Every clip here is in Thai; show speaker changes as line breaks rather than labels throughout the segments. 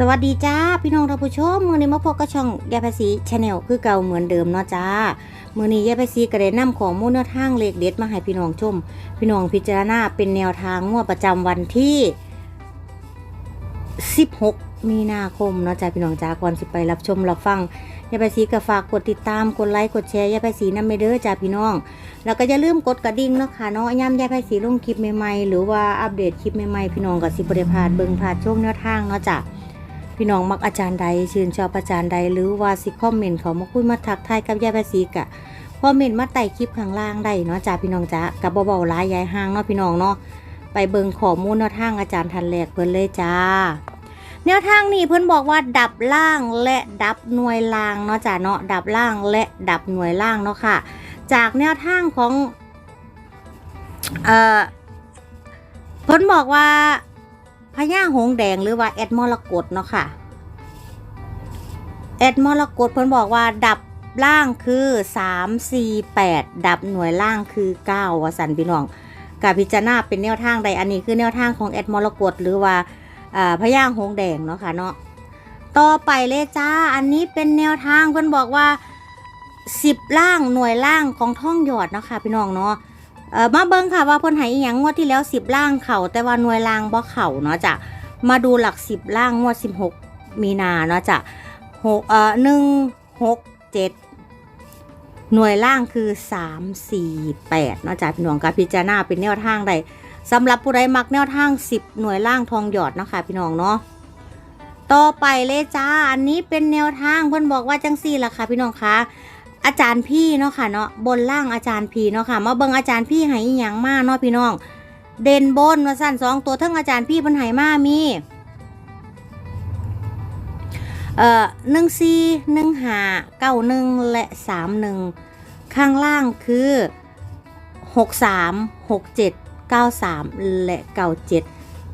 สวัสดีจ้าพี่น้องท่านผู้ชมมือนี้มาพบกับช่องยายภาษีชาแนลคือเก่าเหมือนเดิมเนาะจ้ามือนี้ยายภาษีก็ได้นำของมูลแนวทางเลขเด็ดมาให้พี่น้องชม พี่น้องพิจารณาเป็นแนวทางงวดประจำวันที่ 16 มีนาคมเนาะจ้าพี่น้องจ้าก่อนสิไปรับชมรับฟังยายภาษีก็ฝากกดติดตามกดไลค์กดแชร์ยายภาษีนำไปเด้อจ้าพี่น้อง แล้วก็อย่าลืมกดกระดิ่งเนาะค่ะเนาะย่ำยายภาษีลงคลิปใหม่ๆหรือว่าอัปเดตคลิปใหม่ๆพี่น้องก็สิบริพาดเบิ่งพาดชมแนวทางเนาะจ้า พี่น้องมักอาจารย์ใดชื่นชอบอาจารย์ใด หรือว่าสิคอมเมนต์เขามาคุยมาทักทายกับยายภาษีกะคอมเมนต์มาใต้คลิปข้างล่างได้เนาะจ้าพี่น้องจ้ากับเบาๆร้ายยายห้างเนาะพี่น้องเนาะไปเบิ่งข้อมูลแนวทางอาจารย์ทันแรกเพิ่นเลยจ้า แนวทางนี้เพิ่นบอกว่าดับล่างและดับหน่วยล่างเนาะจ้าเนาะดับล่างและดับหน่วยล่างเนาะค่ะ จากแนวทางของเอ่อเพิ่นบอกว่า พญาหงแดงหรือว่าแอดมรกตเนาะค่ะ แอดมรกตเพิ่นบอกว่าดับล่างคือ 3 4 8 ดับหน่วยล่างคือ 9วสันพี่น้องกับพิจารณาเป็นแนวทางใดอันนี้คือแนวทางของแอดมรกตหรือว่าพญาหงแดงเนาะค่ะเนาะต่อไปเลยจ้า อันนี้เป็นแนวทางเพิ่นบอกว่า 10 ล่างหน่วยล่างของท่องหยอดเนาะค่ะพี่น้องเนาะ เออมาเบิ่งค่ะว่าเพิ่นให้อีหยังงวดที่แล้ว10ล่างเข่าแต่ว่าหน่วยล่างบ่เข่าเนาะจ้ะมาดูหลัก10ล่างงวด16มีนาเนาะจ้ะหกเอ่อหนึ่งหกเจ็ดหน่วยล่างคือสามสี่แปดเนาะจากพี่น้องกับพิจารณาเป็นแนวทางใดสำหรับผู้ใดมักแนวทางสิบหน่วยล่างทองหยอดเนาะคะพี่น้องเนาะต่อไปเลยจ้า อันนี้เป็นแนวทางเพื่อนบอกว่าจังสี่ละค่ะพี่น้องคะ อาจารย์พี่เนาะค่ะเนาะบนล่างอาจารย์พี่เนาะค่ะมาเบิ่งอาจารย์พี่ให้อย่างมากเนาะพี่น้อง เด่นบนมาสั่นสองตัวทั้งอาจารย์พี่เพิ่นให้มากมีเอ่อหนึ่งสี่หนึ่งห้าเก้าหนึ่งและสามหนึ่งข้างล่างคือหกสามหกเจ็ดเก้าสามและเก้าเจ็ด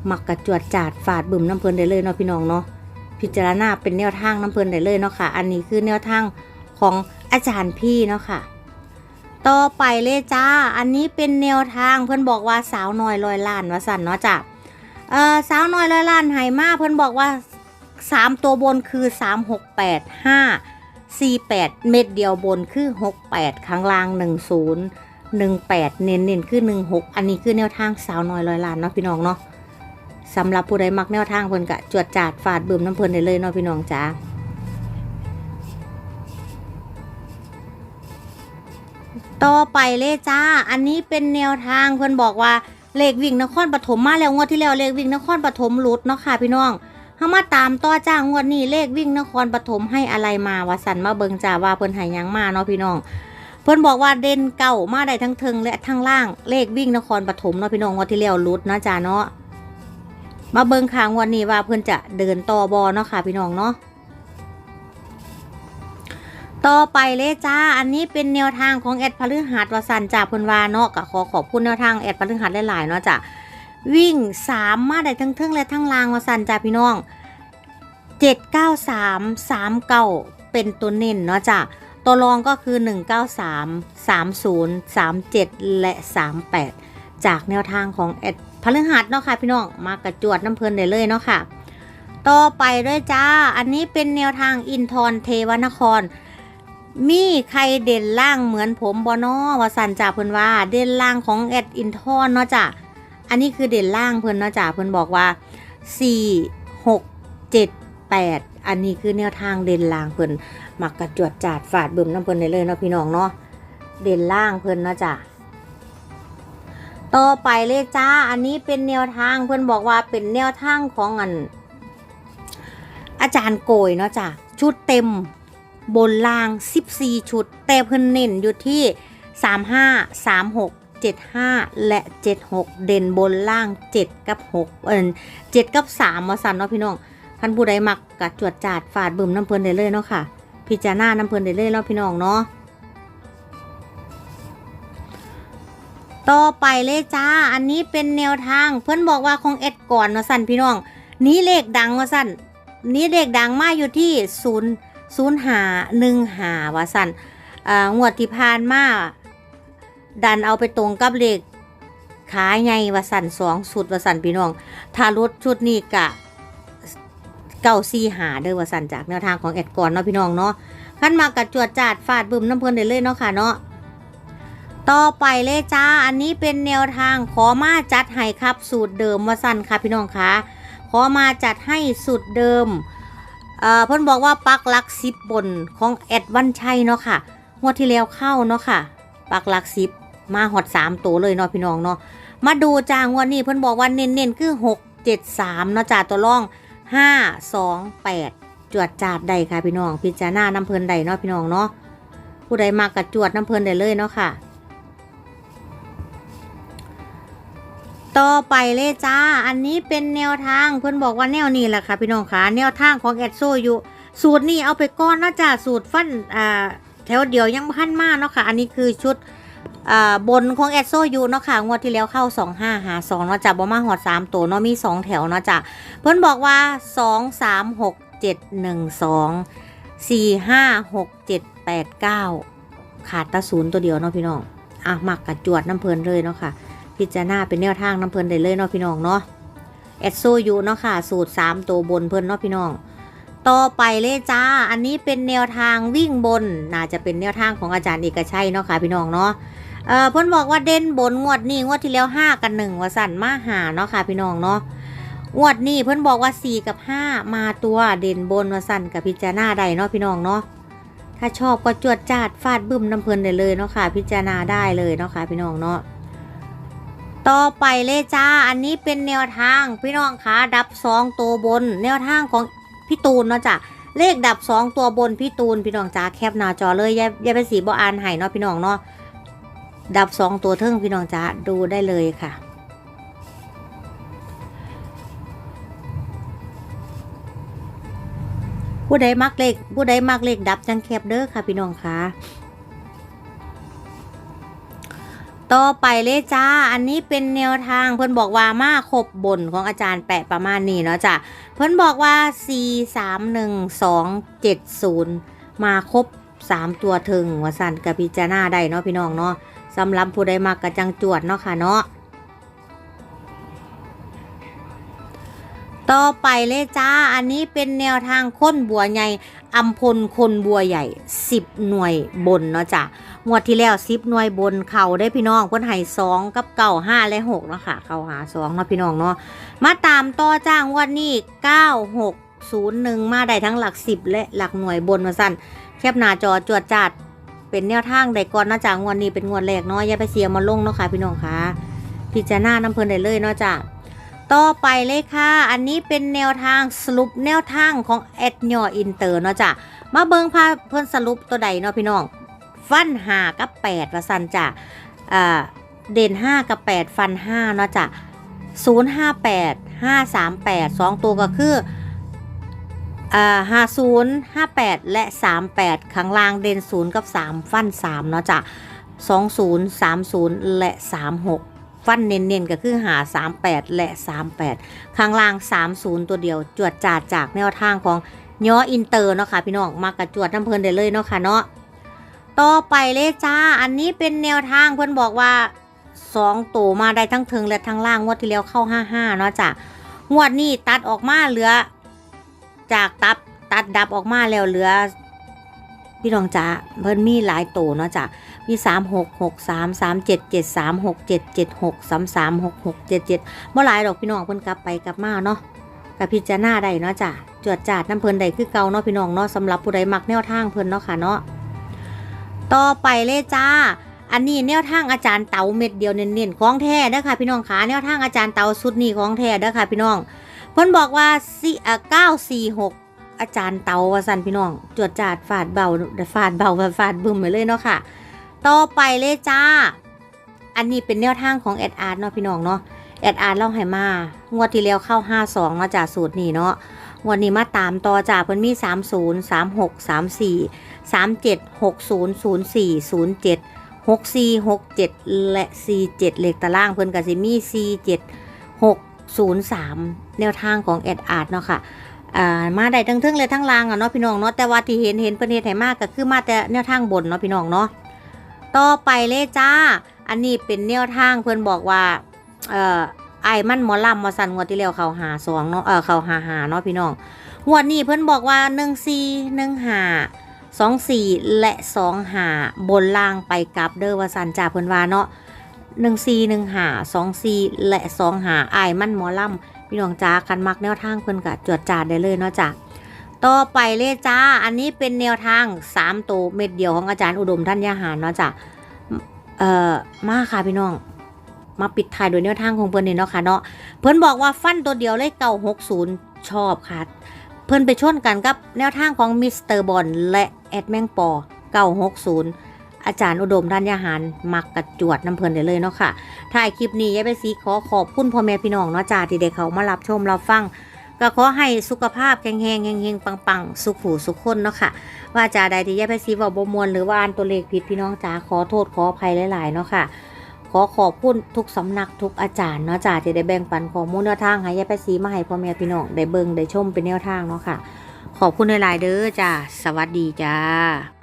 มักกระจวดจาดฝาดบึมน้ำเพลินได้เลยเนาะพี่น้องเนาะพิจารณาเป็นแนวทางน้ำเพลินได้เลยเนาะค่ะ อันนี้คือแนวทางของ อาจารย์พี่เนาะค่ะ ต่อไปเลยจ้า อันนี้เป็นแนวทางเพื่อนบอกว่าสาวน้อยลอยล้านว่าสันเนาะจ้ะเอ่อสาวน้อยลอยล้านไหมาเพื่อนบอกว่าสามตัวบนคือสามหกแปดห้าสี่แปดเม็ดเดียวบนคือหกแปดข้างล่างหนึ่งศูนย์หนึ่งแปดเน้นเน้นคือหนึ่งหกอันนี้คือแนวทางสาวน้อยร้อยล้านเนาะพี่น้องเนาะสำหรับผู้ใดมักแนวทางเพิ่นกะจวดจาดฝาดบืมน้ำเพิ่นได้เลยเนาะพี่น้องจ้า ต่อไปเลยจ้า อันนี้เป็นแนวทางเพิ่อนบอกว่าเลขวิ่งนครปฐมมาแล้วงวดที่แล้วเลขวิ่งนครปฐมหลุดเนาะค่ะพี่น้องเฮามาตามต่อจ้างวดนี้เลขวิ่งนครปฐมให้อะไรมาวาสันมาเบิงจ้าว่าเพิ่นห้หยังมาเนาะพี่น้อง เพิ่นบอกว่าเด่นเก่ามาได้ทั้งเทิงและทั้งล่างเลขวิ่งนครปฐมเนาะพี่น้องงวดที่แล้วหลุดเนาะจ้าเนาะมาเบิงขางวันนี้ว่าเพิ่นจะเดินต่อบอเนาะค่ะพี่น้องเนาะ ต่อไปเลยจ้า อันนี้เป็นแนวทางของแอดพฤหัสวสันจากพนว่าเนาะก็ขอขอบคุณแนวทางแอดพฤหัสหลายๆเนาะจ้ะวิ่งสามมาได้ทั้งเทิงและทั้งลางมาสั่นจ้าพี่น้องเจ็ดเก้าสามสามเก้าเป็นตัวเน้นเนาะจ้ะตัวรองก็คือหนึ่งเก้าสามสามศูนย์สามเจ็ดและสามแปดจากแนวทางของแอดพฤหัสเนาะค่ะพี่น้อง มากระจวดน้ำเพลินได้เลยเนาะค่ะ ต่อไปด้วยจ้า อันนี้เป็นแนวทางอินทรเทวนคร มีใครเด่นล่างเหมือนผมบอนอวาสันจ่าเพิ่นว่า เด่นล่างของแอดอินทรเนาะจ้ะอันนี้คือเด่นล่างเพิ่นเนาะจ้ะเพิ่นบอกว่า4 6 7 8อันนี้คือแนวทางเด่นล่างเพิ่นมักกระจวดจาดฝาดเบิ่มน้ำเพิ่นได้เลยเนาะพี่น้องเนาะเด่นล่างเพิ่นเนาะจ้ะต่อไปเลยจ้า อันนี้เป็นแนวทางเพิ่นบอกว่าเป็นแนวทางของอันอาจารย์โกยเนาะจ้ะชุดเต็ม บนล่าง 14 ชุด แต่เพิ่นเน้นอยู่ที่ 35 36 75 และ 76 เด่นบนล่าง 7 กับ 6 เอิน7กับ3มาสันเนาะพี่น้องคันผู้ใดมักกะจวดจาดฝาดบึมน้ำเพลินได้เลยเนาะค่ะ พิจารณาน้ำเพลินได้เลยเนาะพี่น้องเนาะต่อไปเลยจ้า อันนี้เป็นแนวทาง เพื่อนบอกว่าของเอ็ดก่อนมาสั่นพี่น้อง นี้เลขดังมาสั่นนี้เลขดังมาอยู่ที่ศูนย์ ศูนย์หาหนึ่งหาวาสันอ่างวดที่ผ่านมาดันเอาไปตรงกับเลขขายไงวาสันสองสุดวาสันพี่น้อง ถ้ารถชุดนี้กะเก้าสี่หาเด้อวาสันจากแนวทางของแอดก่อนเนาะพี่น้องเนาะขั้นมากระจวดจาดฟาดบึมน้ำเพลินได้เลยเนาะค่ะเนาะต่อไปเลยจ้า อันนี้เป็นแนวทางขอมาจัดให้ครับ สูตรเดิมวาสันค่ะพี่น้องคะขอมาจัดให้สูตรเดิม เอ่อเพิ่นบอกว่าปักหลักสิบบนของแอดวันชัยเนาะค่ะงวดที่แล้วเข้าเนาะค่ะ ปักหลักสิบมาหอดสามตัวเลยเนาะพี่น้องเนาะมาดูจางวันนี้เพิ่นบอกว่าเน้นๆคือหกเจ็ดสามเนาะจ้าตัวร่องห้าสองแปดจวดจาดใดค่ะพี่น้อง พิจารณาน้ำเพลินใดเนาะพี่น้องเนาะผู้ใดมากระจวดน้ำเพลินใดเลยเนาะค่ะ ต่อไปเลยจ้า อันนี้เป็นแนวทางเพื่อนบอกว่าแนวนี้แหละค่ะพี่น้องค่ะแนวทางของแอดโซอยู่ สูตรนี้เอาไปก้อนนะจ้าสูตรฟันอ่าแถวเดียวยังพันมากเนาะค่ะ อันนี้คือชุดอ่าบนของแอดโซยูเนาะค่ะงวดที่แล้วเข้า 2 5หา2เนาะจ้าบ่มาหอด3ตัวเนาะมี 2 แถวเนาะจ้าเพื่อนบอกว่า 2 3 6 7 1 2 4 5 6 7 8 9 ขาดตะศูนย์ตัวเดียวเนาะพี่น้องอะมักกระจวดน้ำเพลินเลยเนาะค่ะ พิจารณาเป็นแนวทางน้ำเพลินได้เลยเนาะพี่น้องเนาะแอดโซยูเนาะค่ะ สูตร 3 ตัวบนเพิ่นเนาะพี่น้อง ต่อไปเลยจ้า อันนี้เป็นแนวทางวิ่งบน น่าจะเป็นแนวทางของอาจารย์เอกชัยเนาะค่ะพี่น้องเนาะเอ่อเพิ่นบอกว่าเด่นบนงวดนี้งวดที่แล้ว 5 กัน1ว่าสั่นมาหาเนาะค่ะพี่น้องเนาะงวดนี้เพิ่นบอกว่า 4 กับ 5 มาตัวเด่นบนว่าสั่นกับพิจารณาได้เนาะพี่น้องเนาะถ้าชอบก็จวดจาดฟาดบึ้มน้ำเพลินได้เลยเนาะค่ะ พิจารณาได้เลยเนาะค่ะพี่น้องเนาะ ต่อไปเลยจ้า อันนี้เป็นแนวทางพี่น้องคะดับสองตัวบน แนวทางของพี่ตูนเนาะจ้ะเลขดับสองตัวบนพี่ตูนพี่น้องจ้าแคปหน้าจอเลยอย่าย่าไปสีบอ่านให้เนาะพี่น้องเนาะดับสองตัวเทิงพี่น้องจ้าดูได้เลยค่ะผู้ใดมักเลขผู้ใดมักเลขดับจังแคบเด้อค่ะพี่น้องค่ะ ต่อไปเลยจ้า อันนี้เป็นแนวทางเพิ่นบอกว่ามาคบบนของอาจารย์แปะประมาณนี้เนาะจ้ะเพิ่นบอกว่า 4 3 1 2 7 0 มาครบ 3 ตัวถึงวสันกับพิจาราได้เนาะพี่น้องเนาะสำหรับผู้ใดมักกระจังจวดเนาะค่ะเนาะต่อไปเลยจ้า อันนี้เป็นแนวทางค้นบัวใหญ่ อัมพลคนบัวใหญ่ 10 หน่วยบนเนาะจ้ะงวดที่แล้ว 10 หน่วยบนเข่าได้พี่น้องเพิ่นให้2กับเก่า5และ6เนาะค่ะ เข้าหา2เนาะพี่น้องเนาะมาตามต่อจ้างวันนี้ 9 6 0 1 มาได้ทั้งหลัก 10 และหลักหน่วยบนมาสั่นแคบหน้าจอจวดจัดเป็นแนวทางใดก่อนเนาะจ้างวันนี้เป็นงวดแรกเนาะอย่าไปเสียมาลงเนาะค่ะพี่น้องค่ะพิจารณาน้ำเพลินได้เลยเนาะจ้ะ ต่อไปเลยค่ะ อันนี้เป็นแนวทางสรุปแนวทางของแอดยออินเตอร์เนาะจ้ะ มาเบิงพาเพิ่อนสรุปตัวใดเนาะพี่น้อง ฟันหากับแปดว่าสันจ้ะเด่นห้ากับแปดฟันห้าเนาะจ้ะศูนย์ห้าแปดห้าสามแปดสองตัวก็คืออ่าห้าศูนย์ห้าแปดและสามแปดข้างล่างเด่นศูนย์กับสามฟันสามเนาะจ้ะสองศูนย์สามศูนย์และสามหก ฟันเน้นๆก็คือหา 38 และ 38 ข้างล่าง 30 ตัวเดียว จวดจาดจากแนวทางของย้ออินเตอร์เนาะค่ะพี่น้องมากระจวดน้ำเพลินได้เลยเนาะค่ะเนาะต่อไปเลยจ้า อันนี้เป็นแนวทางเพิ่นบอกว่า2ตัวมาได้ทั้งเทิงและทั้งล่างงวดที่แล้วเข้า55เนาะจ้ะงวดนี้ตัดออกมาเหลือ จากตับตัดดับออกมาแล้วเหลือ พี่น้องจ้าเพิ่นมีหลายตัวเนาะจ้ะมีสามหกหกสามสามเจ็ดเจ็ดสามหกเจ็ดเจ็ดหกสามสามหกหกเจ็ดเจ็ดเมื่อหลายดอกพี่น้องเพิ่นกลับไปกลับมาเนาะกับพิจารณาได้เนาะจ้ะจวดจาดน้ำเพิ่นใดคือเก่าเนาะพี่น้องเนาะสำหรับผู้ใดมักแนวทางเพิ่นเนาะค่ะเนาะต่อไปเลยจ้า อันนี้แนวทางอาจารย์เตาเม็ดเดียวเน้นๆของแท้เด้อค่ะพี่น้องขาแนวทางอาจารย์เตาสุดนี้ของแท้เด้อค่ะพี่น้องเพิ่นบอกว่าสี่อ่อเก้าสี่หก อาจารย์เตาว่าสันพี่น้อง จวดจาดฟาดเบาฟาดเบาฟาดบึ้มไปเลยเนาะค่ะ ต่อไปเลยจ้า อันนี้เป็นแนวทางของแอดอาร์ตเนาะพี่น้องเนาะ แอดอาร์ตเล่าให้มางวดที่แล้วเข้า 52เนาะจากสูตรนี้เนาะงวดนี้มาตามต่อจากเพิ่นมี 30 36 34 37 60 04 07 64 67 และ 47 เลขตารางเพิ่นก็สิมี 47 603 แนวทางของแอดอาร์ตเนาะค่ะ อ่ามาได้ทั้งเทิงเลยทั้งลางอะเนาะพี่น้องเนาะแต่ว่าที่เห็นเห็นเพิ่นเฮ็ดให้มากก็คือมาแต่แนวทางบนเนาะพี่น้องเนาะต่อไปเลยจ้า อันนี้เป็นแนวทางเพื่อนบอกว่าเอ่อไอ้มันหมอลำมาสั่นงวดที่แล้วเขาหาสองเนาะเออเขาหาหาเนาะพี่น้องงวดนี้เพิ่นบอกว่าหนึ่งสี่หนึ่งหาสองสี่และสองหาบนล่างไปกลับเด้อว่าสันจ่าเพิ่นว่าเนาะหนึ่งสี่หนึ่งหาสองสี่และสองหาไอายมันหมอลำ พี่น้องจ้าคันมักแนวทางเพิ่นกะจวดจาดได้เลยเนาะจ้ะต่อไปเลยจ้า อันนี้เป็นแนวทางสามตัวเม็ดเดียวของอาจารย์อุดมท่านยาหารเนาะจ้ะเอ่อมาค่ะพี่น้อง มาปิดท้ายโดวยแนวทางของเพิ่นนี่เนาะค่ะเนาะเพิ่นบอกว่าฟันตัวเดียวเลขเก่า60ชอบค่ะ เพิ่นไปชนกันกับแนวทางของมิสเตอร์บอลและแอดแมงปอ960 อาจารย์อุดมท่านยาหารมักกระจวดน้ำเพิ่นได้เลยเนาะค่ะถ่ายคลิปนี้ยายไปสีขอขอบคุณพ่อแม่พี่น้องเนาะจ้าที่ได้เขามารับชมรับฟัง ก็ขอให้สุขภาพแข็งแรงเฮงๆปังๆ สุขหูสุขคนเนาะค่ะ ว่าจ่าใดที่ยายไปสีบอกบ่มวนหรือว่าอ่านตัวเลขผิดพี่น้องจ้าขอโทษขออภัยหลายๆเนาะค่ะขอขอบคุณทุกสำนักทุกอาจารย์เนาะจ้าที่ได้แบ่งปันข้อมูลแนวทางให้ยายไปสีมาให้พ่อแม่พี่น้องได้เบิ่งได้ชมเป็นแนวทางเนาะค่ะ ขอบคุณหลายๆเด้อจ้าสวัสดีจ้า